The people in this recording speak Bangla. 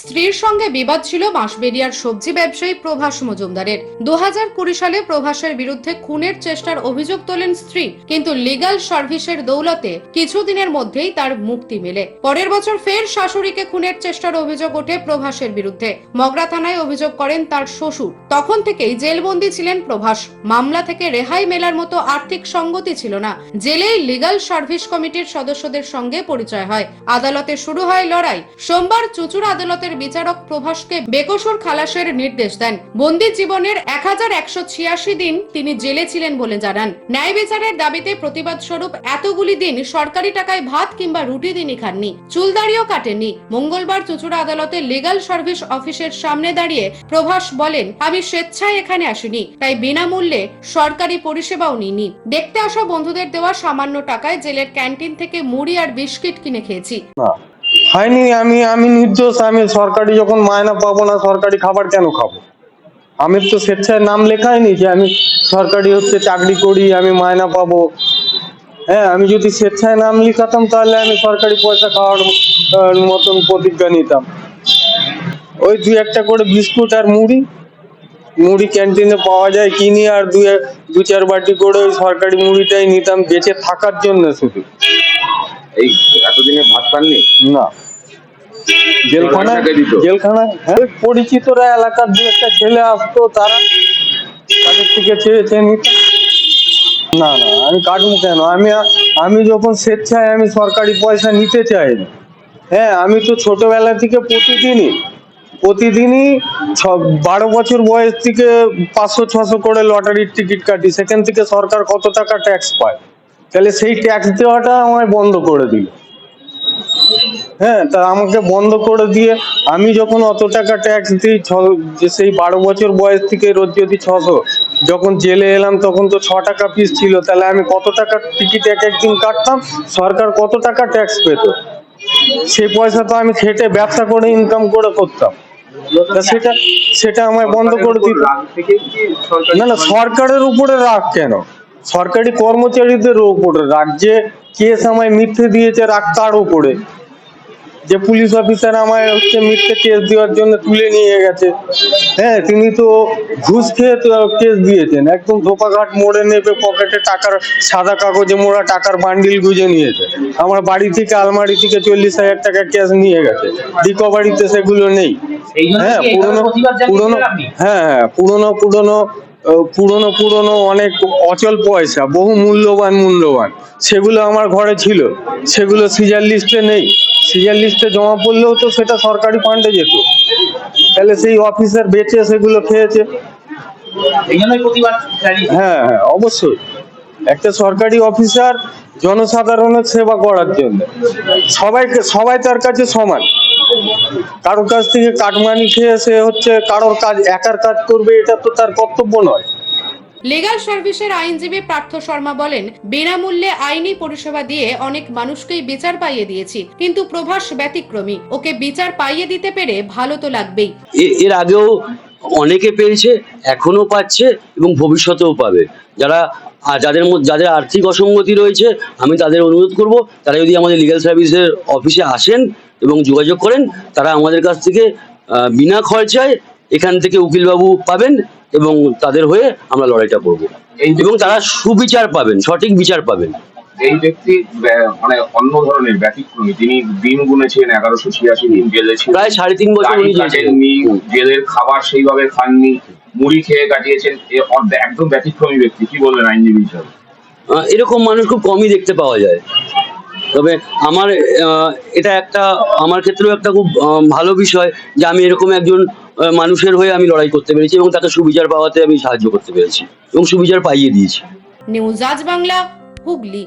স্ত্রীর সঙ্গে বিবাদ ছিল বাঁশবেরিয়ার সবজি ব্যবসায়ী প্রভাস মজুমদারের। দু সালে প্রভাসের বিরুদ্ধে খুনের চেষ্টার অভিযোগ তোলেন স্ত্রী, কিন্তু লিগ্যাল সার্ভিসের দৌলতে কিছুদিনের মধ্যেই তার মুক্তি মেলে। পরের বছর ফের শাশুড়িকে খুনের চেষ্টার অভিযোগ ওঠে প্রভাসের বিরুদ্ধে। মগরা থানায় অভিযোগ করেন তার শ্বশুর। তখন থেকেই জেলবন্দি ছিলেন প্রভাস। মামলা থেকে রেহাই মেলার মতো আর্থিক সঙ্গতি ছিল না। জেলেই লিগাল সার্ভিস কমিটির সদস্যদের সঙ্গে পরিচয় হয়। আদালতে শুরু হয় লড়াই। সোমবার চুচুর আদালতের বিচারক প্রভাসকে বেকসুর খালাসের নির্দেশ দেন। বন্দি জীবনের এক হাজার একশো ছিয়াশি দিন তিনি জেলে ছিলেন বলে জানান। ন্যায় বিচারের দাবিতে প্রতিবাদ স্বরূপ এতগুলি দিন সরকারি টাকায় ভাত কিংবা রুটি তিনি খাননি চুলদাড়িও কাটেনি মঙ্গলবার চুচুড়া আদালতে লিগ্যাল সার্ভিস অফিসের সামনে দাঁড়িয়ে প্রভাস বলেন, আমি স্বেচ্ছায় এখানে আসিনি, তাই বিনামূল্যে সরকারি পরিষেবাও নিইনি। দেখতে আসা বন্ধুদের দেওয়া সামান্য টাকায় জেলের ক্যান্টিন থেকে মুড়ি আর বিস্কিট কিনে খেয়েছি। হয়নি, আমি আমি নির্দোষ, আমি সরকারি যখন মায়না পাবো না, সরকারি খাবার কেন খাব? আমি তো স্বেচ্ছায় নাম লেখাইনি যে আমি সরকারি হচ্ছে চাকরি করি, আমি মায়না পাবো। হ্যাঁ আমি যদি স্বেচ্ছায় নাম লিখাতাম তাহলে আমি সরকারি পয়সা খাওয়ার মতন প্রতিজ্ঞা নিতাম। ওই দুই একটা করে বিস্কুট আর মুড়ি। মুড়ি ক্যান্টিনে পাওয়া যায় কিনি আর দুই, দু চার বাটি করে ওই সরকারি মুড়িটাই নিতাম, বেঁচে থাকার জন্য শুধু। এই এতদিনে ভাত পাননি? না। দিত? জেলখানায় হ্যাঁ। পরিচিতরা এলাকার দু একটা ছেলে আসতো তারা তাদের থেকে চেয়ে চেয়ে নিত। না না আমি কাটবো কেন? আমি আমি যখন স্বেচ্ছায় আমি সরকারি পয়সা নিতে চাই না হ্যাঁ আমি তো ছোটবেলা থেকে প্রতিদিনই প্রতিদিনই ছ বারো বছর বয়স থেকে পাঁচশো ছশো করে লটারির টিকিট কাটি। সেখান থেকে সরকার কত টাকা ট্যাক্স পায়? তাহলে সেই ট্যাক্স দেওয়াটা আমায় বন্ধ করে দিল। হ্যাঁ তা আমাকে বন্ধ করে দিয়ে আমি যখন অত টাকা ট্যাক্স দিই, ছ- যে সেই বারো বছর বয়স থেকে রোজ যদি ছশো, যখন জেলে এলাম তখন তো ছ টাকা পিস ছিল, তাহলে আমি কত টাকা টিকিট এক একদিন কাটতাম? সরকার কত টাকা ট্যাক্স পেত? সেই পয়সা তো আমি খেটে ব্যবসা করে ইনকাম করে করতাম। সেটা সেটা আমায় বন্ধ করে দিত না না, সরকারের উপরে রাগ কেন? সরকারি কর্মচারীদের উপরে রাগ যে কেস আমায় মিথ্যে দিয়েছে রাগ তার উপরে। যে পুলিশ অফিসার আমায় হচ্ছে মিথ্যে কেস দেওয়ার জন্য তুলে নিয়ে গেছে। হ্যাঁ তিনি তো ঘুষ খেয়ে তো কেস দিয়েছেন। একদম ধোপাঘাট মোড়ে নেবে পকেটে টাকার সাদা কাগজে মোড়া টাকার বান্ডিল গুজে নিয়েছে। আমার বাড়ি থেকে আলমারি থেকে চল্লিশ হাজার টাকা ক্যাশ নিয়ে গেছে। রিকভারিতে সেগুলো নেই। হ্যাঁ পুরোনো পুরোনো? হ্যাঁ হ্যাঁ পুরোনো পুরোনো পুরোনো পুরোনো অনেক অচল পয়সা বহু মূল্যবান মূল্যবান। সেগুলো আমার ঘরে ছিল। সেগুলো সিজার লিস্টে নেই। সিজার লিস্টে জমা পড়লেও তো সেটা সরকারি ফান্ডে যেত। তাহলে সেই অফিসার বেচে সেগুলো খেয়েছে। হ্যাঁ হ্যাঁ অবশ্যই। একটা সরকারি অফিসার জনসাধারণের সেবা করার জন্য। সবাইকে সবাই তার কাছে সমান। কারোর কাছ থেকে কাটমানি খেয়ে সে হচ্ছে কারোর কাজ একার কাজ করবে এটা তো তার কর্তব্য নয়। লিগাল সার্ভিসের আইনজীবী পার্থ শর্মা বলেন বিনামূল্যে আইনি পরিষেবা দিয়ে অনেক মানুষকেই বিচার পাইয়ে দিয়েছি কিন্তু প্রভাস ব্যতিক্রমী। ওকে বিচার পাইয়ে দিতে পেরে ভালো তো লাগবেই। এর আগেও অনেকে পেয়েছে এখনও পাচ্ছে এবং ভবিষ্যতেও পাবে। যারা যাদের মধ্যে যাদের আর্থিক অসঙ্গতি রয়েছে আমি তাদের অনুরোধ করব তারা যদি আমাদের লিগ্যাল সার্ভিসের অফিসে আসেন এবং যোগাযোগ করেন তারা আমাদের কাছ থেকে বিনা খরচায় এখান থেকে উকিলবাবু পাবেন এবং তাদের হয়ে আমরা লড়াইটা করব। এবং তারা সুবিচার পাবেন সঠিক বিচার পাবেন। এই ব্যক্তি ব্যা- মানে অন্য ধরনের ব্যতিক্রমী। তিনি দিন গুনেছেন এগারোশো ছিয়াশি দিন জেলে ছিলেন। প্রায় সাড়ে তিন বছর। কাটেননি জেলের খাবার সেইভাবে খাননি মুড়ি খেয়ে কাটিয়েছেন। একদম ব্যতিক্রমী ব্যক্তি কি বলবেন আইনজীবী হিসাবে? আহ, এরকম মানুষ খুব কমই দেখতে পাওয়া যায়। তবে আমার আহ, এটা একটা আমার ক্ষেত্রেও একটা খুব ভালো বিষয় যে আমি এরকম একজন মানুষের হয়ে আমি লড়াই করতে পেরেছি এবং তাকে সুবিচার পাওয়াতে আমি সাহায্য করতে পেরেছি এবং সুবিচার পাইয়ে দিয়েছি। নিউজ আজ বাংলা হুগলি।